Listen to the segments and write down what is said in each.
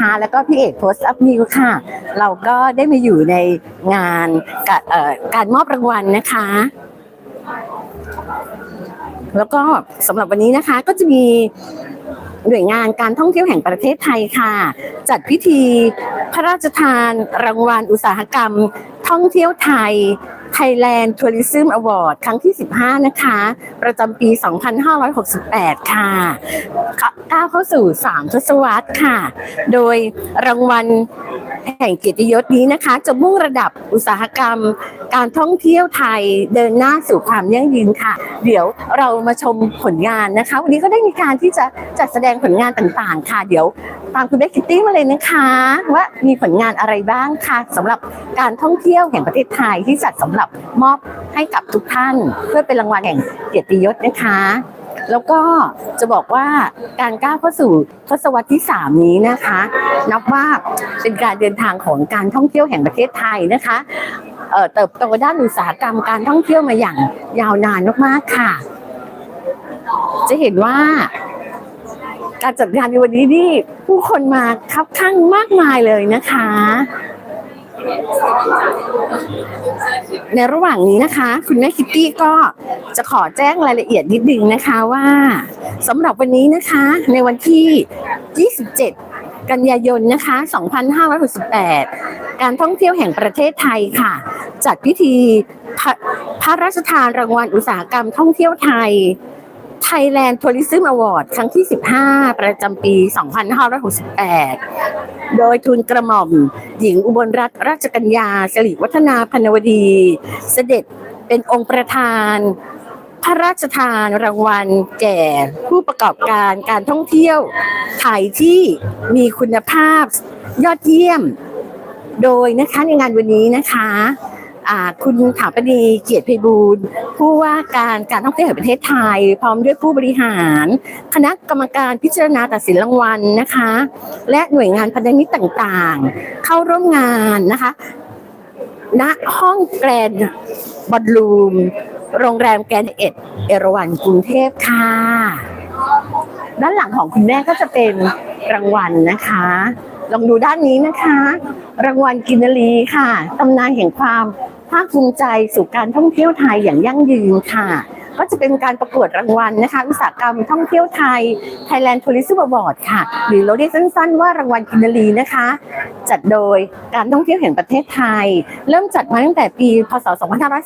คะแล้วก็พี่เอกโพสต์อัพนิวค่ะ เราก็ได้มาอยู่ในงานกการมอบรางวัลนะคะ แล้วก็สำหรับวันนี้นะคะก็จะมีหน่วยงานการท่องเที่ยวแห่งประเทศไทยค่ะ จัดพิธีพระราชทานรางวัลอุตสาหกรรม ท่องเที่ยวไทย Thailand Tourism Award ครั้งที่ 15 นะคะ ประจำปี 2568 ค่ะก้าวเข้าสู่ 3 ทศวรรษค่ะ โดยรางวัล แห่งเกียรติยศนี้นะคะ จะมุ่งระดับอุตสาหกรรม การท่องเที่ยวไทยเดินหน้าสู่ความยั่งยืนค่ะ เดี๋ยวเรามาชมผลงานนะคะ วันนี้ก็ได้มีการที่จะจัดแสดงผลงานต่างๆ ค่ะ เดี๋ยวตามคุณเบคคิตตี้มาเลยนะคะ ว่ามีผลงานอะไรบ้างค่ะสำหรับการท่องเที่ยวแห่งประเทศไทยที่จัดสำหรับมอบให้กับทุกท่าน เพื่อเป็นรางวัลแห่งเกียรติยศนะคะ แล้วก็จะบอกว่าการก้าวเข้าสู่ทศวรรษที่ 3 นี้นะคะ นับว่าเป็นการเดินทางของการท่องเที่ยวแห่งประเทศไทยนะคะเติบโตด้านอุตสาหกรรมการท่องเที่ยวมาอย่างยาวนานมากๆค่ะ จะเห็นว่าการจัดงานในวันนี้นี่ผู้คนมาคับข้างมากมายเลยนะคะ ในระหว่างนี้นะคะ คุณแม่คิตตี้ก็จะขอแจ้งรายละเอียดนิดนึงนะคะว่าสำหรับวันนี้นะคะ ในวันที่ 27 กันยายนนะคะ 2568 การท่องเที่ยวแห่งประเทศไทยค่ะ จัดพิธีพระพระราชทานรางวัลอุตสาหกรรมท่องเที่ยวไทย Thailand Tourism Award ครั้งที่ 15 ประจำปี 2568 โดยทุนกระหม่อม หญิงอุบลรัตนราชกัญญาสิริวัฒนาพนวดี เสด็จเป็นองค์ประธานพระราชทานรางวัลแก่ผู้ประกอบการการท่องเที่ยวไทยที่มีคุณภาพยอดเยี่ยม โดยนะคะในงานวันนี้นะคะ คุณถาปนีเกียรติไพบูลย์ผู้ว่าการการท่องเที่ยวแห่งประเทศไทย พร้อมด้วยผู้บริหาร คณะกรรมการพิจารณาตัดสินรางวัลนะคะ และหน่วยงานพันธมิตรต่างๆ เข้าร่วมงานนะคะณห้องแกรนบอลลูม โรงแรมแกรนเอ็ดเอราวันกรุงเทพค่ะ ด้านหลังของคุณแม่ก็จะเป็นรางวัลนะคะ ลองดูด้านนี้นะคะ รางวัลกินรีค่ะตำนานแห่งความภาคภูมิใจสู่การท่องเที่ยวไทยอย่างยั่งยืนค่ะ ก็จะเป็นการประกวดรางวัลนะคะอุตสาหกรรมท่องเที่ยวไทย Thailand Tourism Award ค่ะ หรือเราเรียกสั้นๆว่ารางวัลกินารีนะคะ จัดโดยการท่องเที่ยวแห่งประเทศไทย เริ่มจัดมาตั้งแต่ปี พศ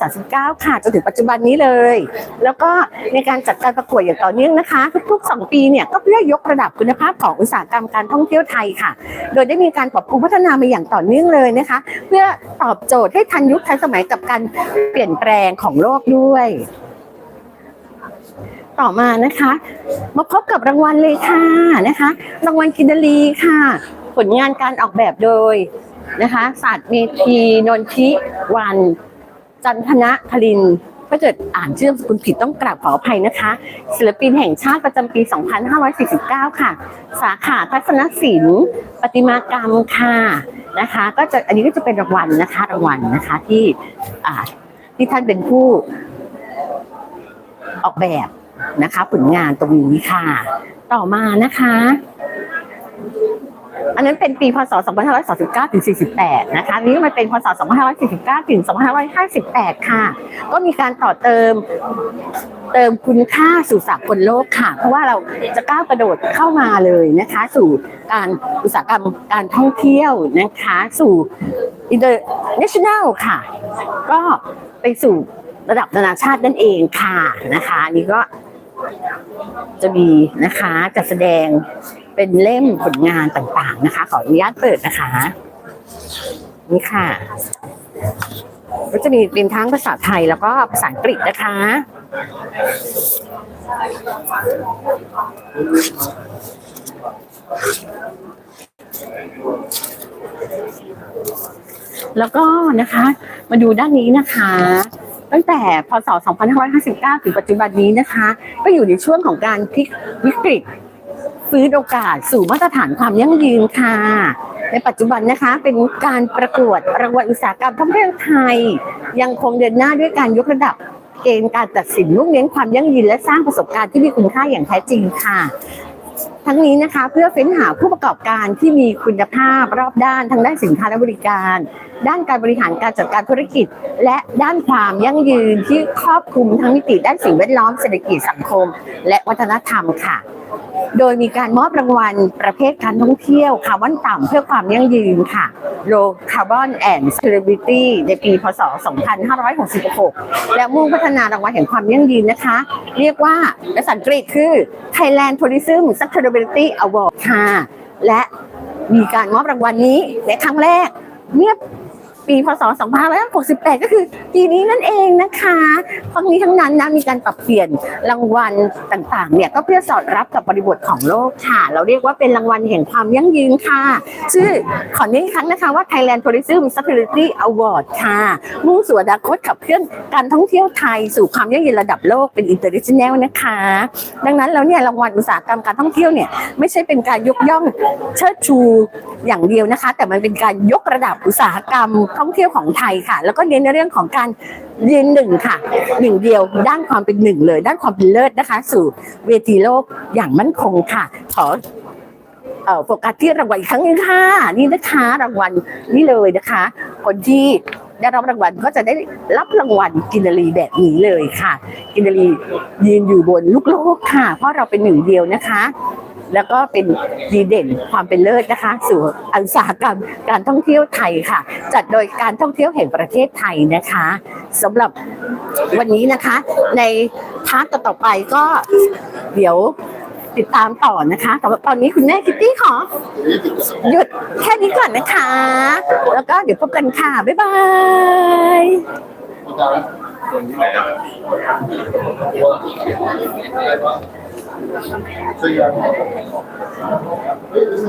2539 ค่ะจนถึงปัจจุบันนี้เลย แล้วก็ในการจัดการประกวดอย่างต่อเนื่องนะคะ ทุกๆ 2 ปีเนี่ยก็เพื่อยกระดับคุณภาพของอุตสาหกรรมการท่องเที่ยวไทยค่ะ โดยได้มีการปรับปรุงพัฒนามาอย่างต่อเนื่องเลยนะคะ เพื่อตอบโจทย์ให้ทันยุคทันสมัยกับการเปลี่ยนแปลงของโลกด้วย ต่อมานะคะ มาพบกับรางวัลเลยค่ะนะคะ รางวัลกินนารีค่ะ ผลงานการออกแบบโดยนะคะศาสตร์เมธีนนทิวัน จันทนะพลินถ้าเกิดอ่านชื่อนามสกุลผิดต้องกราบขออภัยนะคะ ศิลปินแห่งชาติประจำปี 2549 ค่ะ สาขาทัศนศิลป์ประติมากรรมค่ะนะคะ ก็จะอันนี้ก็จะเป็นรางวัลนะคะรางวัลนะคะที่อ่าที่ท่านเป็นผู้ออกแบบ นะคะ ผลงานตรงนี้ค่ะ ต่อมานะคะ อันนั้นเป็นปีพศ 2539ถึง48 นะคะ นี้มันเป็นพศ 2549ถึง2558 ค่ะ ก็มีการต่อเติมเติมคุณค่าสู่สากลโลกค่ะ เพราะว่าเราจะก้าวกระโดดเข้ามาเลยนะคะ สู่การอุตสาหกรรมการท่องเที่ยวนะคะ สู่ international ค่ะ ก็ไปสู่ระดับนานาชาตินั่นเองค่ะนะคะนี่ก็ จะมีนะคะจัดแสดงเป็นเล่มผลงานต่างๆนะคะ ขออนุญาตเปิดนะคะ นี่ค่ะ ก็จะมีเป็นทั้งภาษาไทยแล้วก็ภาษาอังกฤษนะคะ แล้วก็นะคะ มาดูด้านนี้นะคะ ตั้งแต่พศ 2559 ถึงปัจจุบันนี้นะคะ ก็อยู่ในช่วงของการพลิกวิกฤตฟื้นโอกาสสู่มาตรฐานความยั่งยืนค่ะ ในปัจจุบันนะคะเป็นการประกวดรางวัลอุตสาหกรรมท่องเที่ยวไทย ยังคงเดินหน้าด้วยการยกระดับเกณฑ์การตัดสินมุ่งเน้นความยั่งยืนและสร้างประสบการณ์ที่มีคุณค่าอย่างแท้จริงค่ะ ทั้งนี้นะคะเพื่อเฟ้นหาผู้ประกอบการที่มีคุณภาพรอบด้านทั้งด้านสินค้าและบริการ ด้านการบริหารการจัดการธุรกิจ และด้านความยั่งยืนที่ครอบคลุมทั้งมิติด้านสิ่งแวดล้อมเศรษฐกิจสังคม และวัฒนธรรมค่ะ โดยมีการมอบรางวัลประเภทการท่องเที่ยวคาร์บอนต่ำเพื่อความยั่งยืนค่ะ Low Carbon and Sustainability ในปี พศ 2566 และมุ่งพัฒนารางวัลแห่งความยั่งยืนนะคะ เรียกว่าภาษาอังกฤษคือ Thailand Tourism Sustainability Award ค่ะ และมีการมอบรางวัลนี้ในครั้งแรกเมื่อ ปีพศ 2568 ก็คือปีนี้นั่นเองนะคะทั้งนี้ทั้งนั้นนะมีการปรับเปลี่ยนรางวัลต่างๆ เนี่ยก็เพื่อสอดรับกับบริบทของโลกค่ะ เราเรียกว่าเป็นรางวัลแห่งความยั่งยืนค่ะ ชื่อขอเน้นอีกครั้งนะคะว่า Thailand Tourism Sustainability Award ค่ะ มุ่งสู่อนาคตขับเคลื่อนการท่องเที่ยวไทยสู่ความยั่งยืนระดับโลกเป็น international นะคะ ดังนั้นแล้วเนี่ยรางวัลอุตสาหกรรมการท่องเที่ยวเนี่ยไม่ใช่เป็นการยกย่องเชิดชูอย่างเดียวนะคะ แต่มันเป็นการยกระดับอุตสาหกรรมท่องเที่ยวของไทยค่ะ แล้วก็เน้นในเรื่องของการยืนหนึ่งค่ะหนึ่งเดียวด้านความเป็นหนึ่งเลย ด้านความเป็นเลิศนะคะ สู่เวทีโลกอย่างมั่นคงค่ะขอเอ่อโฟกัสที่รางวัลอีกครั้งนึงค่ะ นี่นะคะรางวัลนี่เลยนะคะ คนที่ได้รับรางวัลก็จะได้รับรางวัลกินรีแบบนี้เลยค่ะ กินรียืนอยู่บนลูกโลกค่ะ เพราะเราเป็นหนึ่งเดียวนะคะ แล้วก็เป็นดีเด่นความเป็นเลิศนะคะ สู่อุตสาหกรรมการท่องเที่ยวไทยค่ะ จัดโดยการท่องเที่ยวแห่งประเทศไทยนะคะสำหรับวันนี้นะคะ ในพาร์ทต่อไปก็เดี๋ยวติดตามต่อนะคะ แต่ว่าตอนนี้คุณแม่คิตตี้ขอหยุดแค่นี้ก่อนนะคะ แล้วก็เดี๋ยวพบกันค่ะ บ๊ายบาย这样。最悪のことです。